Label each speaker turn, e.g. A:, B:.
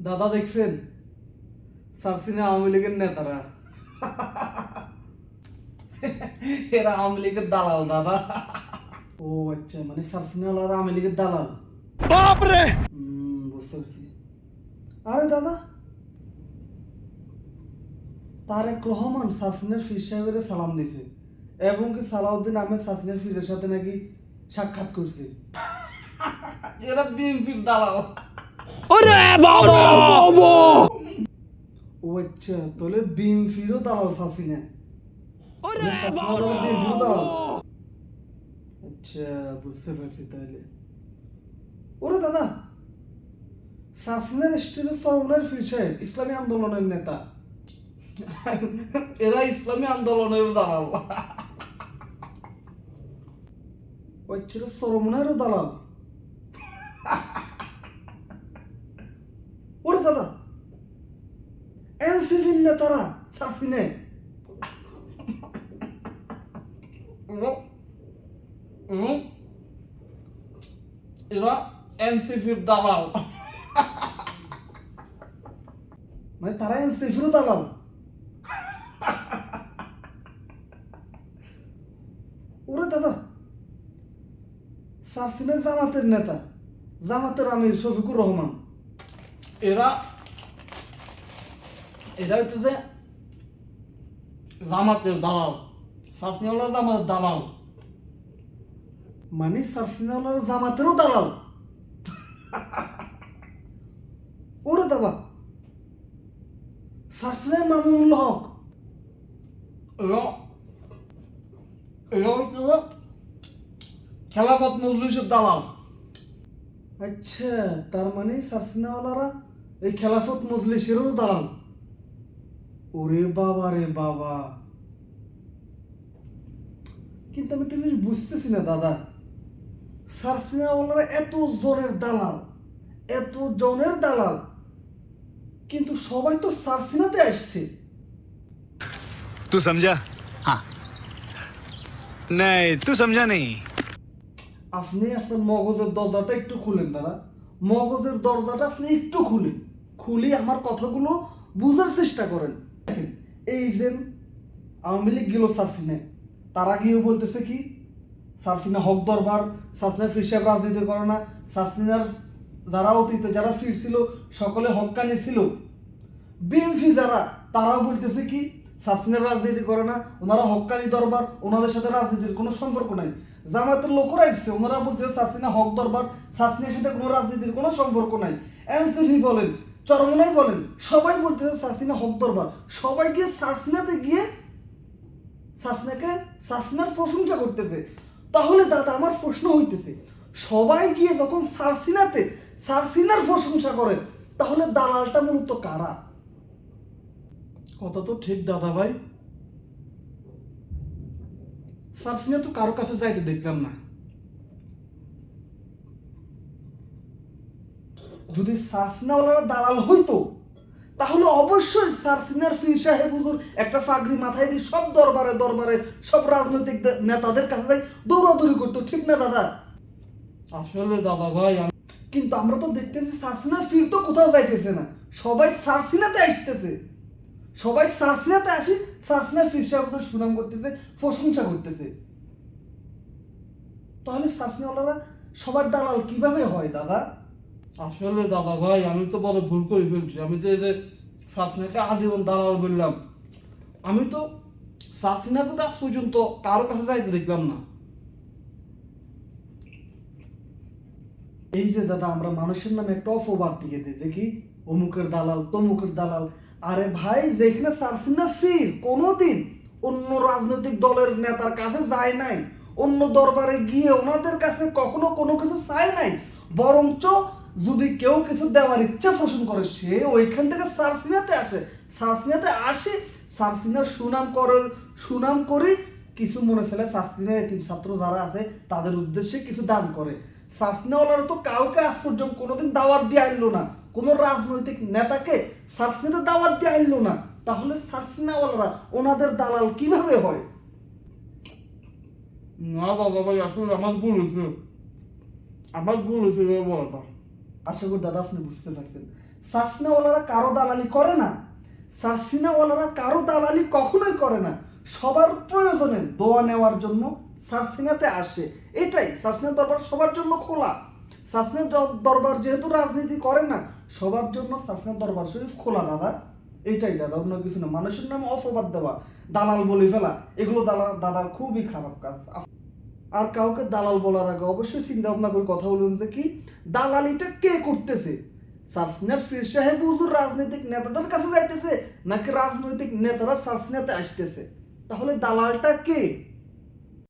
A: দাদা দেখছেন? সারসিনা আওয়ামী লীগের নেতারা। এরা আওয়ামী লীগের দালাল দাদা। ও আচ্ছা মানে সারসিনা ওরা আওয়ামী লীগের দালাল।
B: বাপরে!
A: বুঝতে পারছি। আরে দাদা। তারেক রহমান সাসিনের ফির সাহেবের সালাম দিছে এবং কি সালাউদ্দিন আহমেদ সাসিনের ফিরের সাথে নাকি সাক্ষাৎ করছে। এরা বিএনপির দালাল।
B: ওরে বাবা
A: ও আচ্ছা তাহলে বিএনপিরও দালাল সাসিনা
B: ওরে
A: সাসিনা আবার বিএনপিরও দালাল আচ্ছা বুঝতে পারছি তাহলে ওরে দাদা সাসিনার স্টেজে সরমনের ফির সাহেব ইসলামী আন্দোলনের নেতা এরা ইসলামী আন্দোলনের দালাল ওই ছিল সরমনেরও দালাল ওরে দাদা এনসিপির নেতারা সাফিনে এরা এনসিপির দালাল মানে তারা এনসিপিরও দালাল ওরে দাদা সারসিনের জামাতের নেতা জামাতের আমির শফিকুর রহমান। এরা এরা হচ্ছে যে জামাতের দালাল সারসিনাওয়ালার জামাতের দালাল মানে সারসিনাওয়ালার জামাতেরও দালাল ওরে দাদা সারসিনের মামুনুল হক এরা এরা হচ্ছে যে খেলাফত মজলিসের দালাল আচ্ছা তার মানে সারসিনাওয়ালারা এই খেলাফত মজলিসেরও দালাল ওরে বাবা রে বাবা। কিন্তু আমি একটা জিনিস বুঝতেছি না দাদা। স্যার সিনেমাওয়ালারা এত জনের দালাল এত জনের দালাল কিন্তু সবাই তো স্যার সিনেমাতে আসছে।
C: তুই সমঝা হ্যাঁ নাই তুই সমঝা নেই
A: আপনি আপনার মগজের দরজাটা একটু খুলেন দাদা। মগজের দরজাটা আপনি একটু খুলেন। খুলে আমার কথাগুলো বুঝার চেষ্টা করেন। এই যে আওয়ামী লীগ গেল সারসিনে তারা গিয়েও বলতেছে কি সারসিনা হক দরবার সারসিনা ফিরসাব রাজনীতি করে না সারসিনার যারা অতীতে যারা ফিরছিল সকলে হকানি ছিল। বিএমপি যারা, তারাও বলতেছে কি, সাসিনের রাজনীতি করে না, ওনারা হকানি দরবার, ওনাদের সাথে রাজনীতির কোনো সম্পর্ক নাই। জামাতের লোকরা এসছে, ওনারা বলছে সাসিনা হক দরবার, সাসিনের সাথে কোনো রাজনীতির কোনো সম্পর্ক নাই। এনসিপি বলেন চরমনাই বলেন, সবাই বলতেছে সাসিনা হক দরবার। সবাই গিয়ে সাসিনাতে গিয়ে সাসনাকে, সাসনার প্রশংসা করতেছে। তাহলে দাদা, আমার প্রশ্ন হইতেছে, সবাই গিয়ে যখন সারসিনাতে সারসিনার প্রশংসা করে, তাহলে দালালটা মূলত কারা? কথা তো ঠিক, দাদা ভাই। সারসিনা তো কারও কাছে যাইতে দেখলাম না। যদি সারসিনাওয়ালারা দালাল হইতো তাহলে অবশ্যই সারসিনার ফির সাহেব হুজুর একটা ফাগরি মাথায় দিয়ে সব দরবারে দরবারে সব রাজনৈতিক নেতাদের কাছে যাই দৌড়াদৌড়ি করতো। ঠিক না দাদা? আসলে দাদা ভাই কিন্তু আমরা তো দেখতেছি সারসিনা ফির তো কোথাও যাইতেছে না। সবাই সারসিনাতে আসতেছে। সবাই সারসিনাতে আসি সারসিনা ফির সাহেব হুজুর সুনাম করতেছে প্রশংসা করতেছে। তাহলে সারসিনাওয়ালারা সবার দালাল কীভাবে হয় দাদা? আসলে দাদা ভাই, আমি তো বড় ভুল করে ফেলছি। আমি তো এই যে সাসনাকে আজীবন দালাল বললাম। আমি তো সাসিনাকে তো আজ পর্যন্ত কারও কাছে যাইতে দেখলাম না। এই যে দাদা, আমরা মানুষের নামে একটা অপবাদ দিয়ে যে কি, অমুকের দালাল, তমুকের দালাল। আরে ভাই, যেখানে সারসিনা ফির, কোনোদিন অন্য রাজনৈতিক দলের নেতার কাছে যায় নাই। অন্য দরবারে গিয়ে ওনাদের কাছে কখনো কোনো কিছু চায় নাই। বরঞ্চ যদি কেউ কিছু দেওয়ার ইচ্ছা পোষণ করে, সে ওইখান থেকে সারসিনাতে আসে। সারসিনাতে আসে, সারসিনার সুনাম করে সুনাম করে কিছু মনে ছেলে সারসিনার এতিম ছাত্র যারা আছে, তাদের উদ্দেশ্যে কিছু দান করে। সারসিনাওয়ালারা তো কাউকে আজ পর্যন্ত কোনোদিন দাওয়াত দিয়ে আনলো না। কোনো রাজনৈতিক নেতাকে সারসিনাতে দাওয়াত দিয়ে আনলো না। তাহলে সারসিনাওয়ালারা ওনাদের দালাল কীভাবে হয়? না দাদা ভাই, আসলে আমার ভুল হয়েছে। আমার ভুল হয়েছে বলাটা আশা করি দাদা আপনি বুঝতে পারছেন। সাসনাওয়ালারা কারও দালালি করে না সারসিনাওয়ালারা কারও দালালি কখনোই করে না। সবার প্রয়োজনে দোয়া নেওয়ার জন্য সারসিনাতে আসে। এটাই সাসনা দরবার সবার জন্য খোলা। সাসনা দরবার যেহেতু রাজনীতি করে না, সবার জন্য সাসনা দরবার শরীফ খোলা, দাদা। এটাই, দাদা, অন্য কিছু না। মানুষের নামে অপবাদ দেওয়া। দালাল বলে ফেলা, এগুলো দালাল দাদা খুবই খারাপ কাজ। আর কাউকে দালাল বলার আগে অবশ্যই চিন্তা ভাবনা করে কথা বলুন যে কি, দালালিটা কে করতেছে? সার্সিনার ফির সাহেব হুজুর রাজনৈতিক নেতাদের কাছে যাইতেছে, নাকি রাজনৈতিক নেতারা সার্সনাতে আসতেছে? তাহলে দালালটা কে?